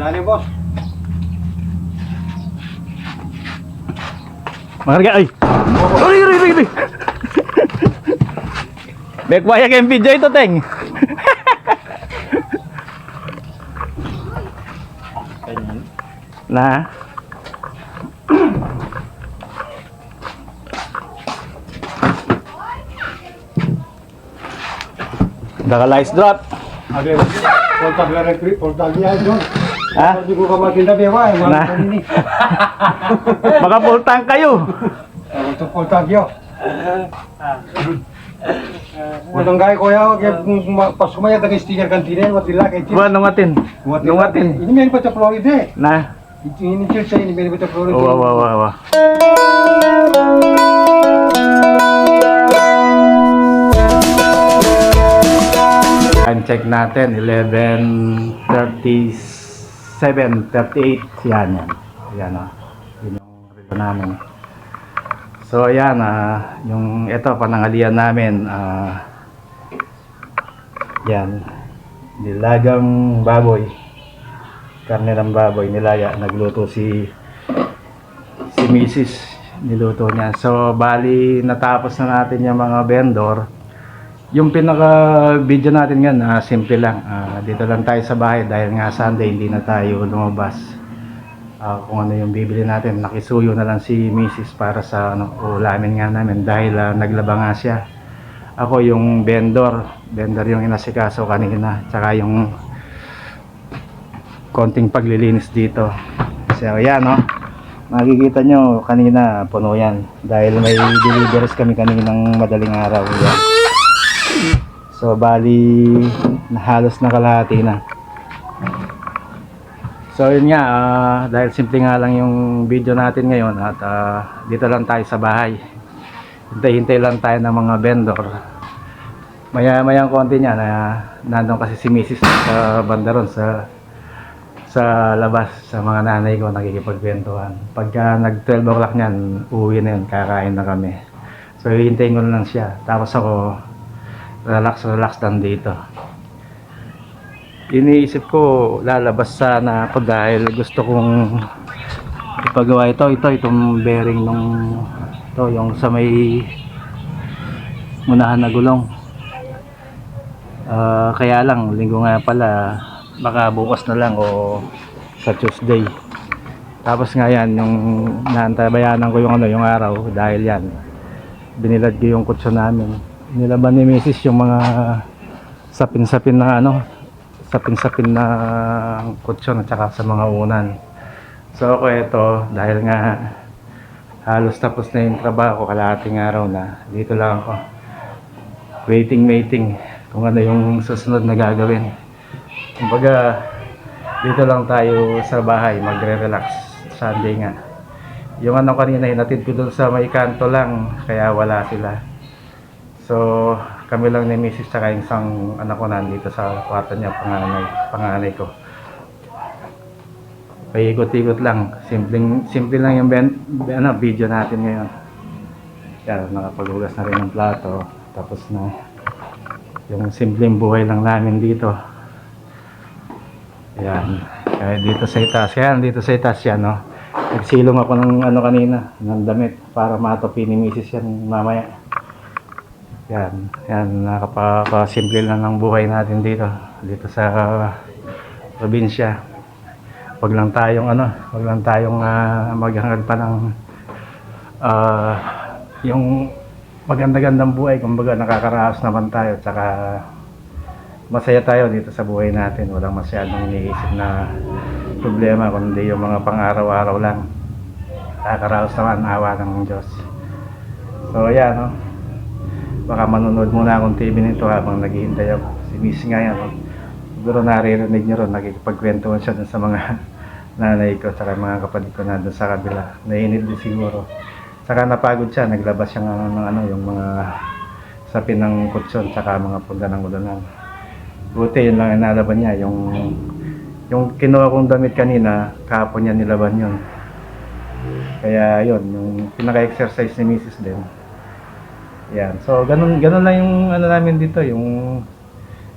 Dali, boss. Makarga, ay! Uy, uy, uy, uy! Bekwaya kayong video ito, Teng. na. Naka-lice drop. Ade, polta glare pri, polta dia John. Ha? Hindi ko kamatinda bewa, eh, Na. kanini. Baka full tank kayo. Ito polta dia. Wadang gay ko ya, pas kumaya tag sticker kantine, watila kay Buwan, nungatin. Nungatin. Ini meron pa sa Florida. Na. Ini chill sa ini meron pa sa Florida. Wow, wow, wow, wow. Time check natin, 11.37, 38, yan yan. Yan o, yun yung relo namin. So ayan, ah, yung ito, panangalian namin, ah, yan, nilagang baboy, karne ng baboy, nilaya, nagluto si si Mrs. niluto niya. So, bali, natapos na natin yung mga vendor. Yung pinaka video natin nga na simple lang. Ah, dito lang tayo sa bahay dahil nga Sunday hindi na tayo lumabas. Ah, kung ano yung bibili natin, nakisuyo na lang si Mrs. para sa ano, ulamin nga namin dahil ah, naglaba nga siya. Ako yung vendor, vendor yung inasikaso kanina, tsaka yung konting paglilinis dito. So, ayan, no? Makikita nyo, kanina puno yan. Dahil may deliveries kami kaninang madaling araw. Yan. So, bali, na- halos nakalahati na. So, yun nga, ah, dahil simple nga lang yung video natin ngayon at ah, dito lang tayo sa bahay. Hintay-hintay lang tayo ng mga vendor. Maya-mayang konti niya na nandun kasi si Mrs. sa banda ron sa sa labas sa mga nanay ko nakikipagkwentuhan. Pagka nag 12 o'clock niyan, uwi na yun, kakain na kami. So hihintayin ko na lang siya. Tapos ako, relax relax lang dito. Iniisip ko, lalabas sana ako dahil gusto kong ipagawa ito. Ito, itong bearing nung ito, yung sa may munahan na gulong. Ah, kaya lang, linggo nga pala, baka bukas na lang o sa Tuesday. Tapos nga yan, yung naantabayanan ko yung ano, yung araw dahil yan. Binilad ko yung kutso namin. Nilaban ni Mrs. yung mga sapin-sapin na ano, sapin-sapin na kutso at saka sa mga unan. So ako ito, dahil nga halos tapos na yung trabaho, kalahating araw na, dito lang ako. Waiting, waiting kung ano yung susunod na gagawin. Kumbaga, dito lang tayo sa bahay, magre-relax. Sunday nga. Yung ano kanina, hinatid ko doon sa may kanto lang, kaya wala sila. So, kami lang ni Mrs. tsaka yung isang anak ko nandito sa kwarto niya, panganay, panganay ko. Paikot-ikot lang. Simpleng, simple lang yung ben, ano, video natin ngayon. Kaya nakapaghugas na rin ng plato. Tapos na yung simpleng buhay lang namin dito. Ayan. Kaya dito sa itaas. Kaya dito sa itaas yan, no? Nagsilong ako ng ano kanina, ng damit para matopi ni Mrs. yan mamaya. Yan. Yan. Nakapakasimple lang ng buhay natin dito. Dito sa probinsya. Wag lang tayong ano, wag lang tayong uh, maghangad pa ng ah, yung maganda-gandang buhay. Kumbaga nakakaraos naman tayo. Tsaka masaya tayo dito sa buhay natin. Walang masyadong iniisip na problema kundi yung mga pang-araw-araw lang. Nakakaraos naman awa ng Diyos. So ayan no. Baka manonood muna akong TV nito habang naghihintay ako. Si Miss nga yan. Siguro naririnig niyo ron, nakikipagkwentuhan siya sa mga nanay ko tsaka mga kapatid ko na dun sa kabila. Nainit din siguro. Saka napagod siya, naglabas siya ng, ng ano, yung mga sapin ng kutsyon tsaka mga punda ng ulunan. Buti yun lang ang nalaban niya, yung yung kinuha kong damit kanina, kahapon niya nilaban yun. Kaya yun, yung pinaka-exercise ni Mrs. din. Yan. So, ganun, ganun lang yung ano namin dito, yung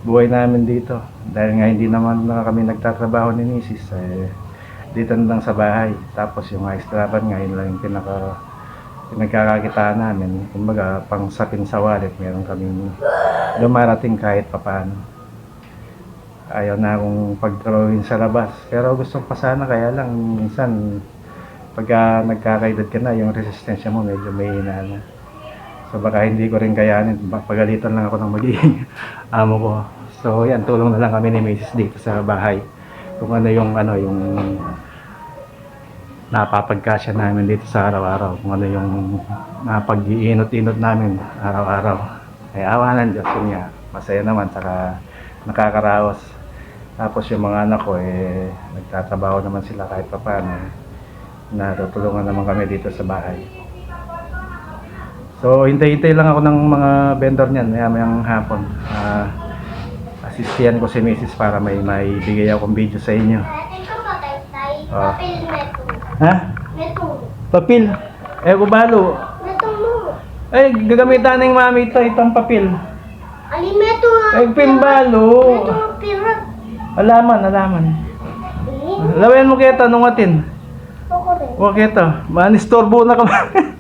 buhay namin dito. Dahil nga hindi naman na kami nagtatrabaho ni Mrs. Eh, dito lang sa bahay. Tapos yung extraban nga, yun lang yung pinaka pinagkakakitaan namin. Kumbaga, pang sapin sa wallet, meron kaming dumarating kahit papaano. Ayaw na akong pagtrabahuin sa labas. Pero gusto pa sana, kaya lang minsan pagka nagkakaedad ka na, yung resistensya mo medyo may hina na. So baka hindi ko rin kayanin. Pagalitan lang ako ng magiging amo ko. So yan, tulong na lang kami ni Mrs. dito sa bahay. Kung ano yung ano yung napapagkasya namin dito sa araw-araw. Kung ano yung napag-iinot-inot namin araw-araw. Ay awa ng Diyos yun nga. Masaya naman, saka nakakaraos. Tapos yung mga anak ko, eh, nagtatrabaho naman sila kahit pa paano. Natutulungan naman kami dito sa bahay. So, hintay-hintay lang ako ng mga vendor niyan, maya mayang hapon. Ah, asistiyan ko si Mrs. para may may bigay akong video sa inyo. Kay Tay? Ah. Papel meto. Ha? Meto. Papel. Eh, kubalo. Meto mo. Ay, gagamitan ng mami ito, itong papel. Ali meto. Ay, pimbalo. Meto pirot. Alaman, alaman. Eh, Lawayan mo kaya nung atin. Huwag kito. Manistorbo na ka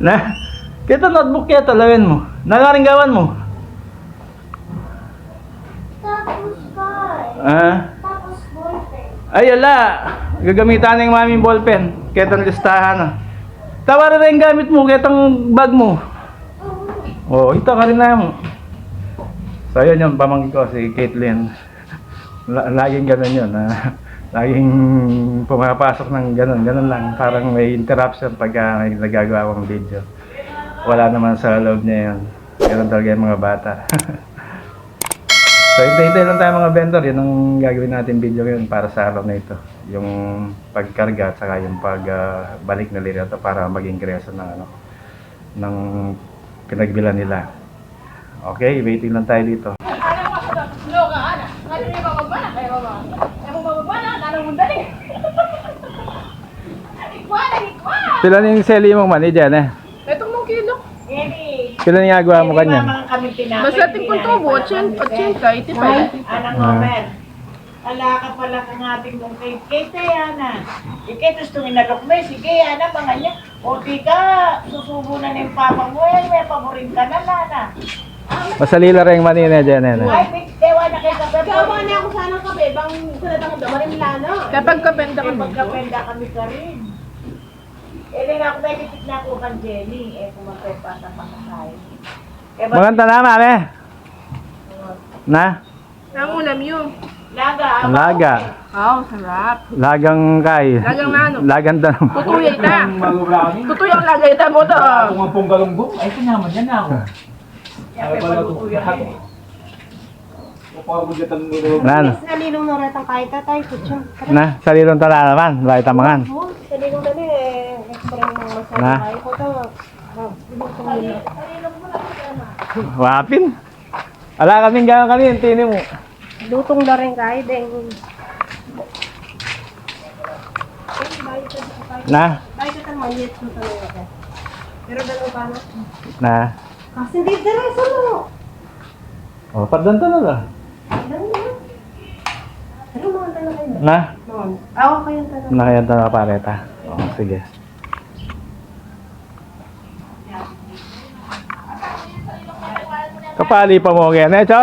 na. Kito notebook kaya lawayan mo. Nakaringgawan mo. tapos kay. Ah. Tapos ballpen. Ay, ala. Gagamitan ng mami ballpen. Ketong listahan. ah. Tawaran na yung gamit mo, ketong bag mo. Oo, oh, ito ka rin na mo. So, yun yung pamangkin ko, si Caitlyn. La- laging ganun yun. ah. Laging pumapasok ng ganun, ganun lang. Parang may interruption pagka may nagagawa akong video. Wala naman sa loob niya yun. Ganun talaga yung mga bata. So, hintay-hintay lang tayo mga vendor. Yun ang gagawin natin video ngayon para sa araw na ito. Yung pagkarga at saka yung pagbalik na lirata para maging kreaso ng ano ng pinagbilan nila. Okay, waiting lang tayo dito. Loka ka na. Nga din yung bababana kayo ba? Yung bababana, kala mo dali. Ikwan, na yung seli mong mani dyan eh. Itong mong kilo. Sila na yung agawa mo kanyan. Basta ting kung tubo, 80, 80, 85. Anang Ah. Omer. Ala ka pala kang ating mong kay kay Tayana. Ikay gusto inalok mo, sige Yana, mga niya. O di ka, susubo na ng papa mo, eh, may paborin ka na, nana. Masalila rin yung mani na dyan eh. Ay, may tewa na kay kape. Gawa na ako sana kape, bang kunatang damarin lana. Kapag kapenda Eh, kami. magkapenda kami ka rin. Eh, din ako may kitik na ako kan Jenny. Eh, kung magpapasa pa ka kain. Eh, ba- Maganda na mami. Na? Ang ulam yun. Laga, ama. Laga. Oh, sarap. Lagang kay. Lagang nano. Lagang tanong. Tutuyay ta. Tutuy ang lagay ta mo to. ang pong galunggo, ay kinaman yan ako. Yan, may palutuyan eh. Nan. Nalilong na retang kahit tatay. Kutsyon. Na, salilong tala naman. Bakit tamangan? Oh, nalilong na rin eh. Mga masaya. Na? Kahit ko nila. Wapin. Ala kaming gano'n kanina, tini mo. Lutong na rin kahit eh. Na, talaga. Pero dalawa pa na. na. Kasi hindi diretso mo. Oh, pardan to Pero mga talaga yun. Na, Noon. Ako talaga. nakayanta na pareta. Oh, sige. Kapali pa mo yan, cho?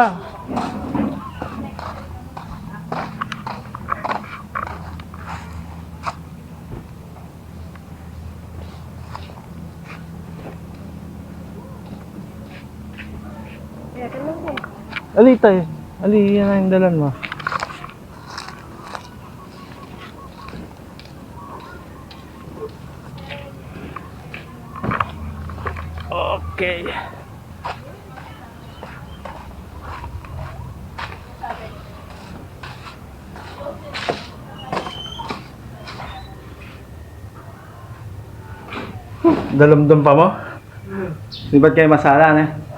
Kaya ganun eh. Ali yan ang dalan mo. Okay. Dalumdum pa mo? Di ba't kayo masala na?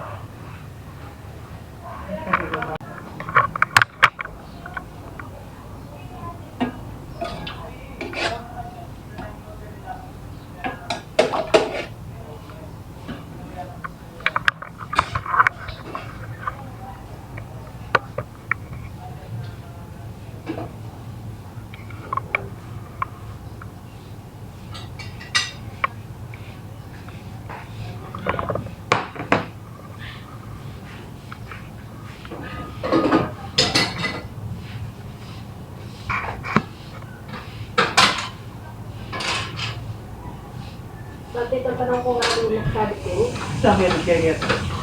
Bakit ang tanong ko nga yung nagsabi ko? Sa akin, kaya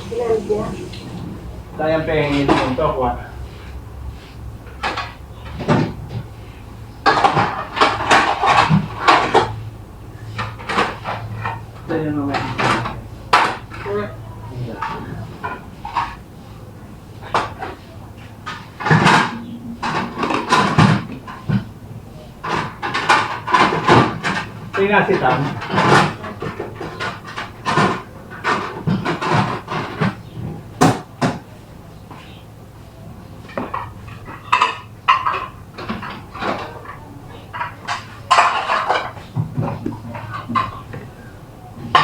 Sinabi niya. Sayang pengin yung to, kuha. Sayang naman. Tingnan si Tam.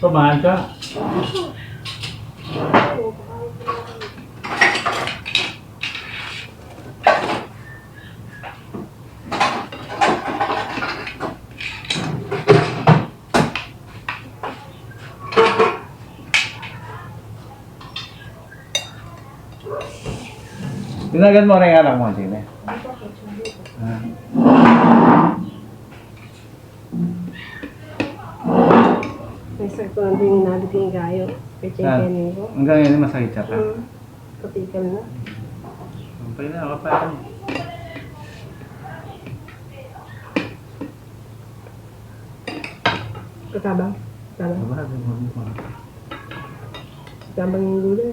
Kumahan ka. Tinagan mo rin anak mo, này? May sakit ko yung nabit yung gayo. Kaya Ah. ko. Hanggang ngayon masakit siya ka. Hmm. Katikal na. Okay na, kapayan. Katabang. Katabang. Diba? Katabang yung gulay.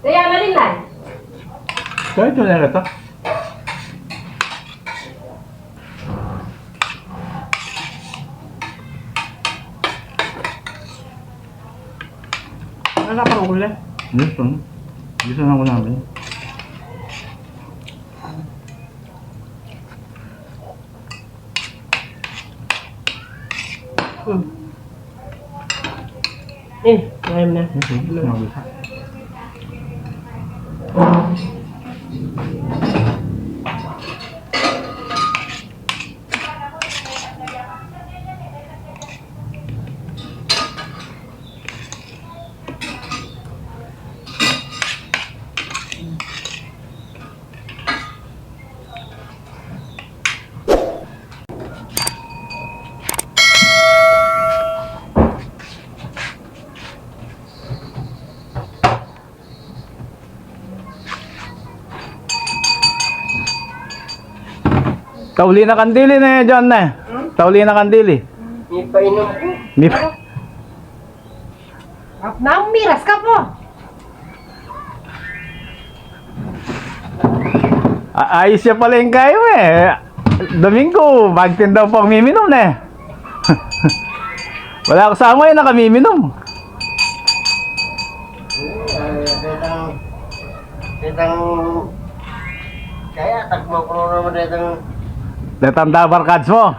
Kaya na din lang. So, ito na ito. Wala pang gulay. Gusto. Gusto na ko namin. Hmm. Eh, ayam na. Gusto. Gusto na gusto. Tauli na kandili na eh, John na. Tauli na kandili. Ipainom ko. Di ba? Namiras ka po. A- Ayos siya pala yung kayo eh. Domingo, magtindaw po ang miminom na eh. Wala kasama yun, nakamiminom. Detang, kaya tagmo ko naman detang, Datang dabar cards mo.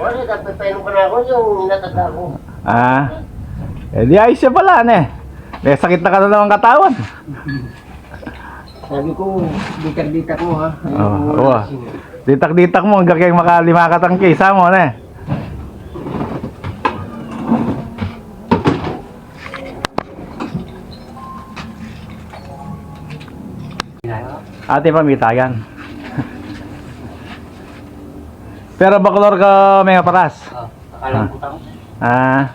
wala, tapipainom ko na ako yung natanda ko. Ah. Eh di ayos siya pala ne. Eh sakit na ka na naman katawan. Sabi ko, dikar-dikar mo ha. Oo, oo. Ditak-ditak mo hanggang kayong makalima ka tang kisa mo ne. Ate pamitayan. Pero baklor ka may paras. Akala ko tao. Ah.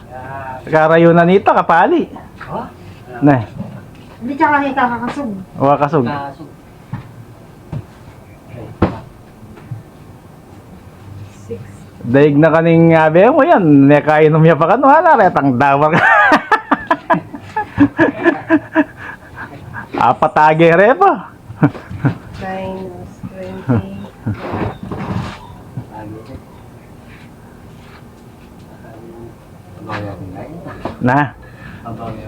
Karayo na nito kapali. Ne. Hindi tsaka kayo kakakasog. Wakasog. Daig na kaning abe mo yan. Nekainom niya pa kano. Hala, retang dawar ka. Apatage re pa. Minus 20. Na.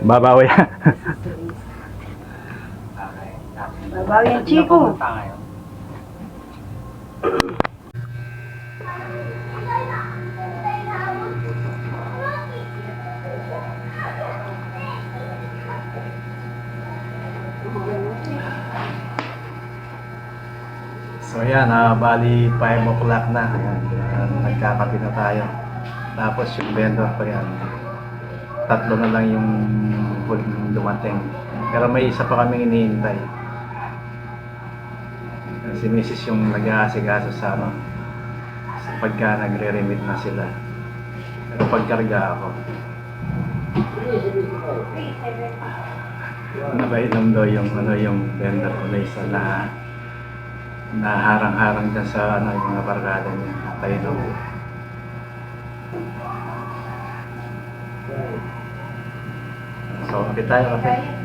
Babawi. Babawi ang chiko. So yan, ah, bali 5 o'clock na. Ayan, ayan, nagkakape na tayo. Tapos yung vendor pa yan. Tatlo na lang yung huling dumating. Pero may isa pa kaming iniintay. Si Mrs. yung nag-aasikaso sa ano, sa pagka nagre-remit na sila. Pero pagkarga ako. Nabainom daw yung ano yung vendor ko na isa na na harang-harang dyan sa ano, yung mga barkada niya. Tayo daw. So, kapit tayo, kapit.